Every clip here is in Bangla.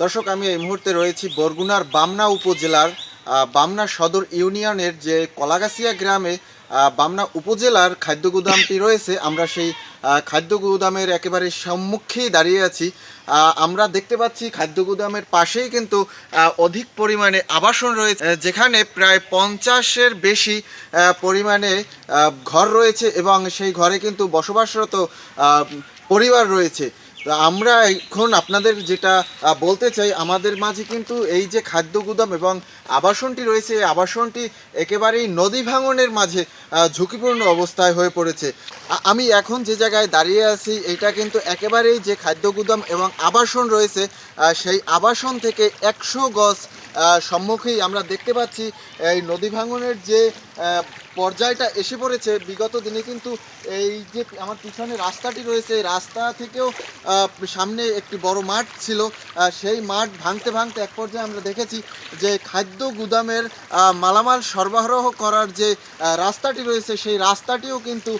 দর্শক, আমি এই মুহূর্তে রয়েছি বরগুনার বামনা উপজেলার বামনা সদর ইউনিয়নের যে কলাগাছিয়া গ্রামে বামনা উপজেলার খাদ্য গুদামটি রয়েছে। আমরা সেই খাদ্য গুদামের একেবারে সম্মুখেই দাঁড়িয়ে আছি। আমরা দেখতে পাচ্ছি খাদ্য গুদামের পাশেই কিন্তু অধিক পরিমাণে আবাসন রয়েছে যেখানে প্রায় পঞ্চাশের বেশি পরিমাণে ঘর রয়েছে এবং সেই ঘরে কিন্তু বসবাসরত পরিবার রয়েছে। আমরা এখন আপনাদের যেটা বলতে চাই, আমাদের মাঝে কিন্তু এই যে খাদ্য গুদাম এবং আবাসনটি রয়েছে, এই আবাসনটি একেবারেই নদী ভাঙনের মাঝে ঝুঁকিপূর্ণ অবস্থায় হয়ে পড়েছে। আমি এখন যে জায়গায় দাঁড়িয়ে আছি, এটা কিন্তু একেবারেই যে খাদ্য গুদাম এবং আবাসন রয়েছে সেই আবাসন থেকে একশো গজ সম্মুখেই আমরা দেখতে পাচ্ছি, এই নদী ভাঙনের যে পর্যায়টা এসে পড়েছে, বিগত দিনে কিন্তু এই যে আমার পিছনে রাস্তাটি রয়েছে, এই রাস্তা থেকেও সামনে একটি বড় মাঠ ছিল সেই মাঠ ভাঙতে ভাঙতে এক পর্যায়ে আমরা দেখেছি যে খাদ্য গুদামের মালামাল সরবরাহ করার যে রাস্তাটি রয়েছে, সেই রাস্তাটিও কিন্তু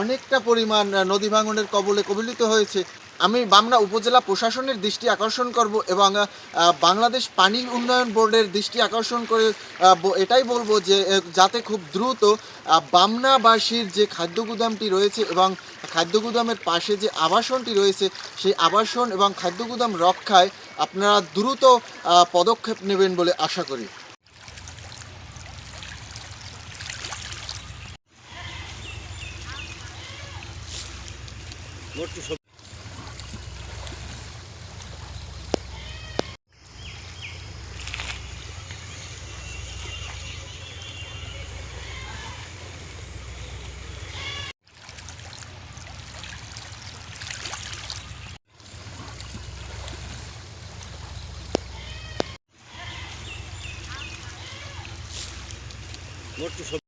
অনেকটা পরিমাণ নদী ভাঙনের কবলে কবলিত হয়েছে। আমি বামনা উপজেলা প্রশাসনের দৃষ্টি আকর্ষণ করব এবং বাংলাদেশ পানি উন্নয়ন বোর্ডের দৃষ্টি আকর্ষণ করে এটাই বলব যে যাতে খুব দ্রুত বামনাবাসীর যে খাদ্য গুদামটি রয়েছে এবং খাদ্য গুদামের পাশে যে আবাসনটি রয়েছে, সেই আবাসন এবং খাদ্য গুদাম রক্ষায় আপনারা দ্রুত পদক্ষেপ নেবেন বলে আশা করি। লট্টু সব লট্টু সব